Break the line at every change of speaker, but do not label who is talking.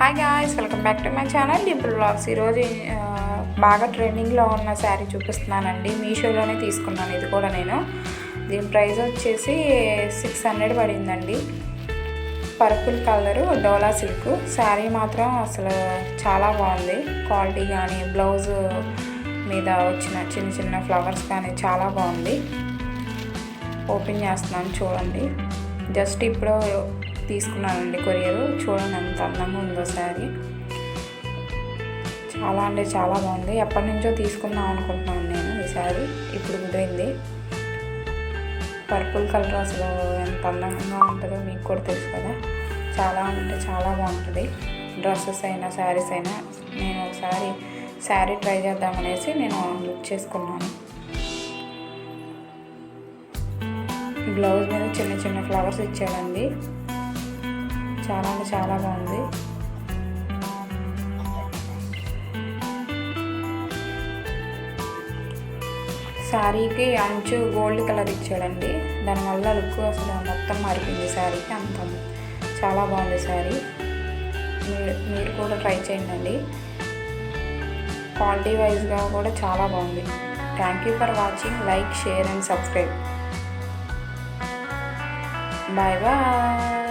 Hi guys welcome back to my channel ఇప్పుడు blogs ఈరోజు బాగా ట్రెండింగ్లో ఉన్న శారీ చూపిస్తున్నానండి. మీషోలోనే తీసుకున్నాను. ఇది కూడా నేను. దీని ప్రైస్ వచ్చేసి సిక్స్ హండ్రెడ్ పడిందండి. Purple colour Dola silk sari మాత్రం అసలు చాలా బాగుంది. క్వాలిటీ కానీ బ్లౌజ్ మీద వచ్చిన చిన్న చిన్న ఫ్లవర్స్ కానీ చాలా బాగుంది. ఓపెన్ చేస్తున్నాను చూడండి. జస్ట్ ఇప్పుడు తీసుకున్నానండి కొరియర్. చూడండి ఎంత అందంగా ఉందో శారీ. చాలా అంటే చాలా బాగుంది. ఎప్పటి నుంచో తీసుకుందాం అనుకుంటున్నాను నేను ఈ శారీ. ఇప్పుడు కుదిరింది. పర్పుల్ కలర్ అసలు ఎంత అందంగా ఉంటుందో మీకు కూడా తెలుసు కదా. చాలా అంటే చాలా బాగుంటుంది. డ్రెస్సెస్ అయినా శారీస్ అయినా నేను ఒకసారి శారీ ట్రై చేద్దామనేసి నేను బుక్ చేసుకున్నాను. బ్లౌజ్ మీద చిన్న చిన్న ఫ్లవర్స్ ఇచ్చాడండి చాలా అంటే చాలా బాగుంది. శారీకి అంచు గోల్డ్ కలర్ ఇచ్చాడండి. దానివల్ల లుక్ అసలు మొత్తం మారిపోయింది. శారీకి అంత చాలా బాగుంది శారీ మీరు మీరు కూడా ట్రై చేయండి క్వాలిటీ వైజ్గా కూడా చాలా బాగుంది. Thank you for watching like share and subscribe bye bye